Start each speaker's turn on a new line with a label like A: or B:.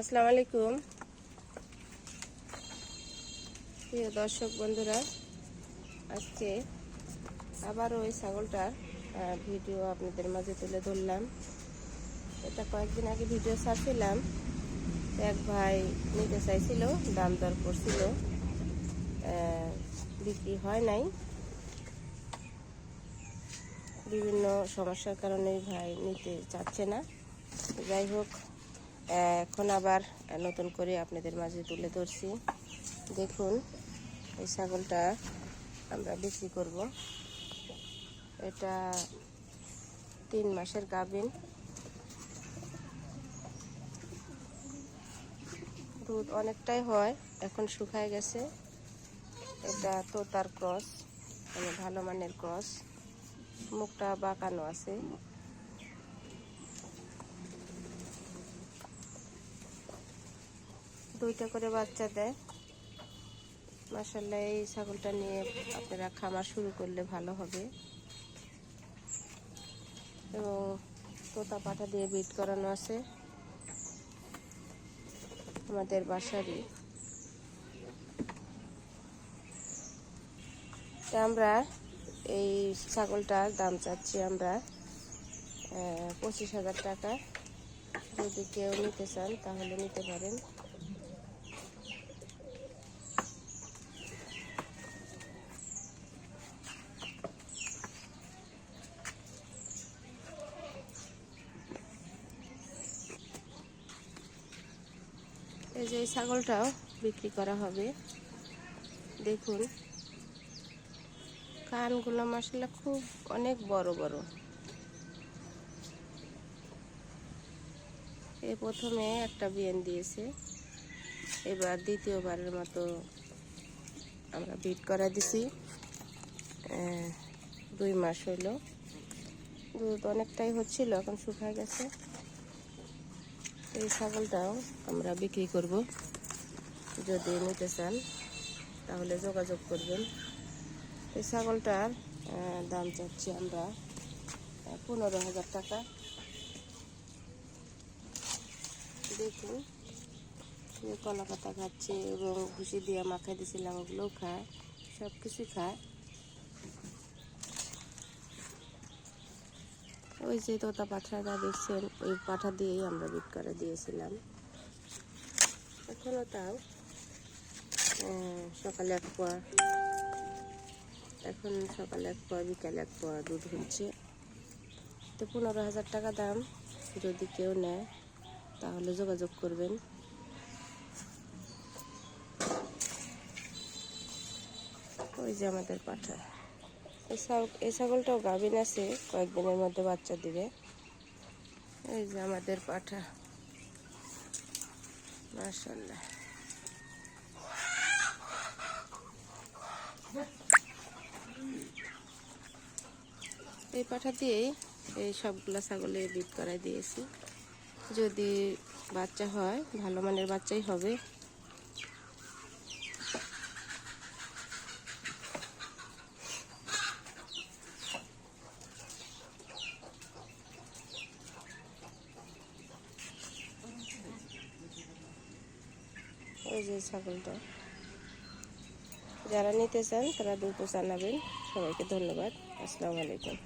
A: আসসালামু আলাইকুম। প্রিয় দর্শক বন্ধুরা, আজকে আবার ওই ছাগলটার ভিডিও আপনাদের মাঝে তুলে ধরলাম। এটা কয়েকদিন আগে ভিডিও ছাড়ছিলাম। এক ভাই নিতে চাইছিল, দাম দর করছিল বিক্রি হয় নাই। বিভিন্ন সমস্যার কারণে ভাই নিতে চাচ্ছে না। যাই হোক এখন আবার নতুন করে আপনাদের মাঝে তুলে ধরছি। দেখুন, এই ছাগলটা আমরা বিক্রি করব। এটা তিন মাসের গাভিন। দুধ অনেকটাই হয়, এখন শুকায় গেছে। এটা তোতার ক্রস মানে ভালো মানের ক্রস। মুখটা বাঁকানো আছে। দুইটা করে বাচ্চা দেয়। মাসাল্লাহ এই ছাগলটা নিয়ে আপনারা খামার শুরু করলে ভালো হবে। এবং তোতা পাঠা দিয়ে বিট করানো আছে। আমাদের বাসারই। আমরা এই ছাগলটার দাম চাচ্ছি আমরা পঁচিশ হাজার টাকা। যদি কেউ নিতে চান, তাহলে নিতে পারেন। যে এই ছাগলটাও বিক্রি করা হবে। দেখুন, কানগুলো মশলা খুব অনেক বড় বড়। এ প্রথমে একটা বিয়ান দিয়েছে, এবার দ্বিতীয়বারের মতো আমরা বিট করা দিছি। দুই মাস হইল। দুধ অনেকটাই হচ্ছিল, এখন শুকায় গেছে। এই ছাগলটাও আমরা বিক্রি করব। যদি নিতে চান, তাহলে যোগাযোগ করবেন। এই ছাগলটার দাম চাচ্ছি আমরা পনেরো হাজার টাকা। দেখুন কলা পাতা খাচ্ছে, এবং ভুসি দিয়ে মাখাই দিয়েছিলাম, ওগুলোও খায় সব কিছুই খায়। ওই যে তোতা পাঠাটা দেখছেন, ওই পাঠা দিয়েই আমরা বিট করে দিয়েছিলাম। এখনও তাও সকালে এক পোয়া এখন সকালে এক পোয়া বিকালে এক পোয়া দুধ হচ্ছে তো পনেরো হাজার টাকা দাম, যদি কেউ নেয়, তাহলে যোগাযোগ করবেন। ওই যে আমাদের পাঠা এই ছাগ- ছাগলটাও গাভিন আছে কয়েকদিনের মধ্যে বাচ্চা দিবে। এই যে আমাদের পাঠা। মাশাল্লাহ এই পাঠা দিয়েই এই সবগুলা ছাগলে বিট করাই দিয়েছি। যদি বাচ্চা হয়, ভালো মানের বাচ্চাই হবে। ওই যে ছাগলটা। যারা নিতে চান তারা দ্রুত জানাবেন। সবাইকে ধন্যবাদ। আসসালামু আলাইকুম।